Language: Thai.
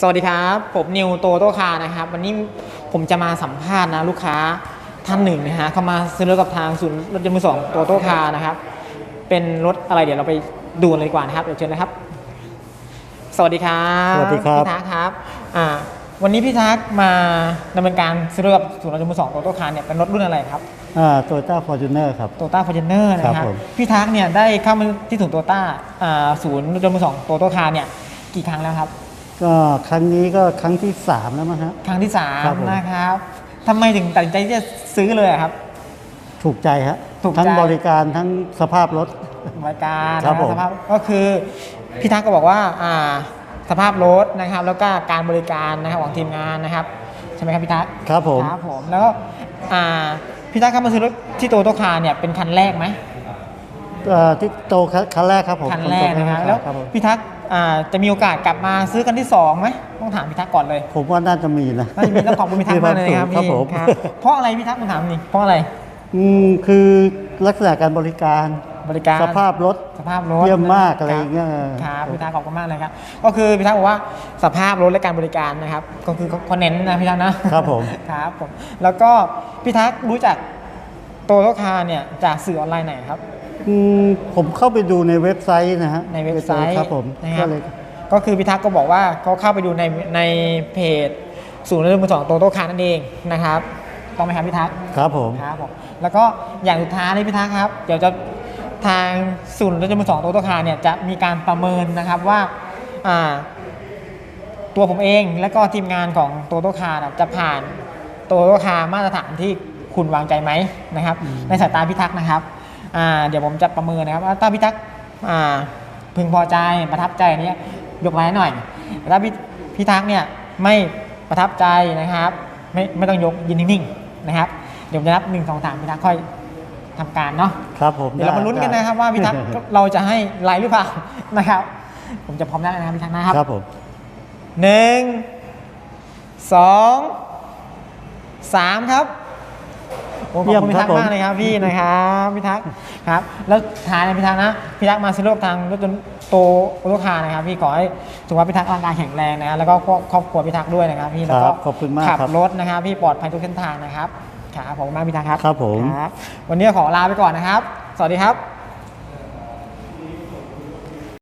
สวัสดีครับ ผมนิวโตโตคาร์นะครับ วันนี้ผมจะมาสัมภาษณ์นะลูกค้าท่านหนึ่งนะฮะเขามาซื้อรถกับทางศูนย์รถยนต์มือสองโตโตคาร์นะครับ เป็นรถอะไรเดี๋ยวเราไปดูกันเลยดีกว่านะครับเดี๋ยวเชิญนะครับ สวัสดีครับสวัสดีครับ พี่ทักครับอ่าวันนี้พี่ทักมาดำเนินการซื้อรถกับศูนย์รถยนต์มือสองโตโตคาร์เนี่ยเป็นรถรุ่นอะไรครับอ่าโตโยต้าฟอร์จูเนอร์ครับ โตต้าฟอร์จูเนอร์นะคครัรับบผมพี่ทักเนี่ยได้เข้ามาที่ศูนย์โตต้าอ่าศูนย์รถยนต์มือสองโตโตคาร์เนี่ยกี่ครั้งแล้วครับ ก็ครั้งนี้ก็ครั้งที่ 3 แล้วมั้งฮะ ครั้งที่สามครับผม นะครับทำไมถึงตัดสินใจที่จะซื้อเลยอะครับ ถูกใจฮะถูกใจ ทั้งบริการทั้งสภาพรถ รายการครับนะผม สภาพก็คือพี่ทักก็บอกว่าอ่าสภาพรถนะครับ แล้วก็การบริการนะครับของทีมงานนะครับใช่ไหมครับพี่ทักครับผม ครับผมแล้วก็อ่าพี่ทักเข้ามาซื้อรถที่โตโตคาร์เนี่ยเป็นคันแรกไหม เอ่อที่โตคันแรกครับผมคันแรกนะครับผมแล้วครับผมพี่ทักอ่าจะมีโอกาสกลับมาซื้อกันที่สองไหมต้องถามพี่ทักก่อนเลยผมว่าน่าจะมีนะ น่าจะมีต้องขอบคุณพี่ทักมากเลยนะครับครับพี่ผมครับเพราะอะไรพี่ทักผมถามนี่เพราะอะไรอืมคือลักษณะการบริการบริการสภาพรถ สภาพรถเยี่ยมมากคบอะไรอย่างเงี้ย ครับพี่ทักขอบคุณมากเลยครับก็คือพี่ทักบอกว่าสภาพรถและการบริการนะครับ ก็คือเขาเน้นนะพี่ทักนะครับผม ครับผมแล้วก็พี่ทักรู้จักโตโตคาเนี่ยจากสื่อออนไลน์ไหนครับ อืมผมเข้าไปดูในเว็บไซต์นะฮะในเว็บไซต์ครับผมนะคก็รับเลยก็คือพี่ทักก็บอกว่าเขาเข้าไปดูในในเพจศูนย์เรื่องมือสองโตโตคานั่นเองนะครับต้องไหมครับพี่ทักครับผม ครับผมแล้วก็อย่างสุดท้ายนี่พี่ทักครับ เดี๋ยวจะทางศูนย์รถยนต์มือสองโตโตคาร์เนี่ยจะมีการประเมินนะครับว่าอ่า ตัวผมเองและก็ทีมงานของโตโตคาร์จะผ่านโตโตคาร์มาตรฐานที่คุณวางใจไหมนะครับ ในสายตาพี่ทักนะครับอ่า เดี๋ยวผมจะประเมินนะครับว่าถ้าพี่ทักอ่าพึงพอใจประทับใจอันเนี้ยยกไว้หน่อยแต่ถ้าพี่พี่ทักเนี่ยไม่ประทับใจนะครับ ไม่ไม่ต้องยกยืนนิ่งๆนะครับ เดี๋ยวผมจะนับหนึ่งสองสามพี่ทักค่อยทำการเนาะครับผมเดี๋ยวเรามาลุ้นกันได้นะครับว่าพี่ทักเราจะให้ไลน์หรือเปล่านะครับ ผมจะพร้อมได้วนะครับพี่ทักนะครับครับผมหนึ่งสองสามครับ โอ้ขอบคุณพี่ทักษ์มากเลยครับพี่นะครับพี่ทักษ์ครับ แล้วท้ายนะพี่ทักษ์นะพี่ทักษ์มาซื้อรถทางรถยนต์โตโอโตคาร์นะครับพี่ขอให้สุขภาพพี่ทักษ์ร่างกายแข็งแรงนะแล้วก็ครอบครัวพี่ทักษ์ด้วยนะครับพี่แล้วคก็รับขอบคุณมากขับครับรถนะครับพี่ปลอดภัยทุกเส้นทางนะครับครับขอบคุณมากพี่ทักษ์ครับครับผมครับวันนี้ขอลาไปก่อนนะครับ สวัสดีครับ